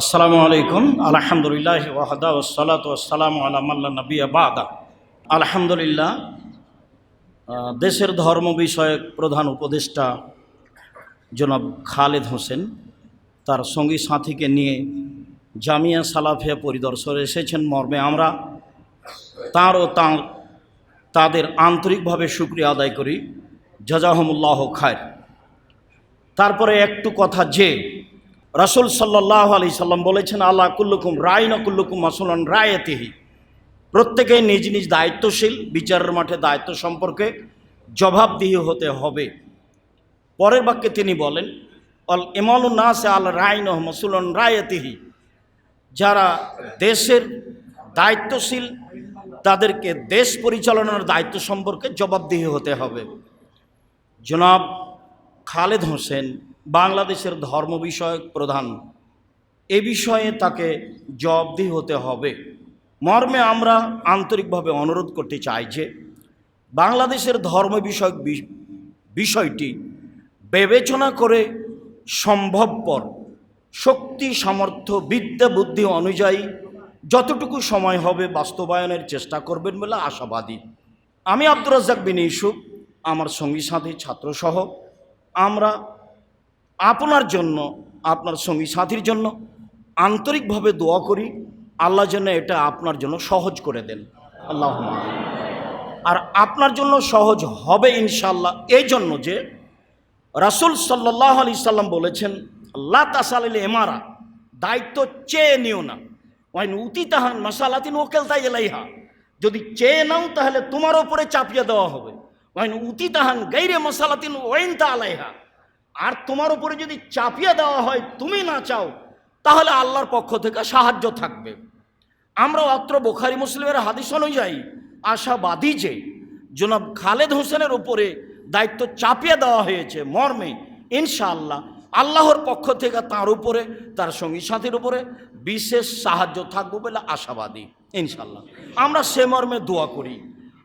আসসালামু আলাইকুম। আলহামদুলিল্লাহ ওয়াহদা ওসালাত ওসালাম আলামাল্লা নবী আবাদা আলহামদুলিল্লাহ দেশের ধর্ম বিষয়ক প্রধান উপদেষ্টা জনাব খালেদ হোসেন তার সঙ্গী সাথীকে নিয়ে জামিয়া সালাফিয়া পরিদর্শনে এসেছেন মর্মে আমরা। তাঁর ও তাঁর, তাদের আন্তরিকভাবে শুক্রিয়া আদায় করি। জাজাহমুল্লাহ খায় তারপরে একটু কথা যে রাসুল সাল্লাহ আলি সাল্লাম বলেছেন, আল্লাহ কুল্লুকুম রায় না কুল্লুকুম মাসুলান রায়তিহি। প্রত্যেকে নিজ নিজ দায়িত্বশীল, বিচারের মাঠে দায়িত্ব সম্পর্কে জবাবদিহি হতে হবে। পরের বাক্যে তিনি বলেন অল ইমালু নাসে আল রায় নহ মাসুলন রায়তিহি। যারা দেশের দায়িত্বশীল, তাদেরকে দেশ পরিচালনার দায়িত্ব সম্পর্কে জবাবদিহি হতে হবে। জনাব খালেদ হোসেন বাংলাদেশের ধর্ম বিষয়ক প্রধান। এ বিষয়ে তাকে জবাবদিহি হতে হবে। মর্মে আমরা আন্তরিকভাবে অনুরোধ করতে চাই যে, বাংলাদেশের ধর্ম বিষয়ক বিষয়টি বিবেচনা করে সম্ভবপর শক্তি, সামর্থ্য, বিদ্যা, বুদ্ধি অনুযায়ী যতটুকু সময় হবে বাস্তবায়নের চেষ্টা করবেন বলে আশাবাদী। আমি আব্দুর রাজ্জাক বিন ইউসুফ, আমার সঙ্গী সাথী, ছাত্রসহ। আমরা আপনার জন্য, আপনার সঙ্গী সাথীর জন্য আন্তরিকভাবে দোয়া করি, আল্লাহ যেন এটা আপনার জন্য সহজ করে দেন। আল্লাহ আর আপনার জন্য সহজ হবে ইনশাল্লাহ এই জন্য যে রাসুল সাল্লাহ আলি সাল্লাম বলেছেন আল্লাহ তাসালিল এমারা দায়িত্ব চেয়ে নিও না। ওয়াইন উতি তাহান মাসালাতিন ওকেল তাই এলাইহা যদি চেয়ে নাও তাহলে তোমার ওপরে চাপিয়ে দেওয়া হবে। ওয়াইন উতি তাহান গাইরে মাসালাতিন ওয়াইন তা আলাইহা আর তোমার উপরে যদি চাপিয়ে দেওয়া হয়, তুমি না চাও, তাহলে আল্লাহর পক্ষ থেকে সাহায্য থাকবে। আমরা অত্র বোখারি মুসলিমের হাদিস অনুযায়ী আশাবাদী যে, জনাব খালেদ হোসেনের উপরে দায়িত্ব চাপিয়ে দেওয়া হয়েছে মর্মে, ইনশাআল্লাহ, আল্লাহর পক্ষ থেকে তার উপরে, তার সঙ্গী সাথীর উপরে বিশেষ সাহায্য থাকবে বলে আশাবাদী ইনশাল্লাহ আমরা সে মর্মে দোয়া করি।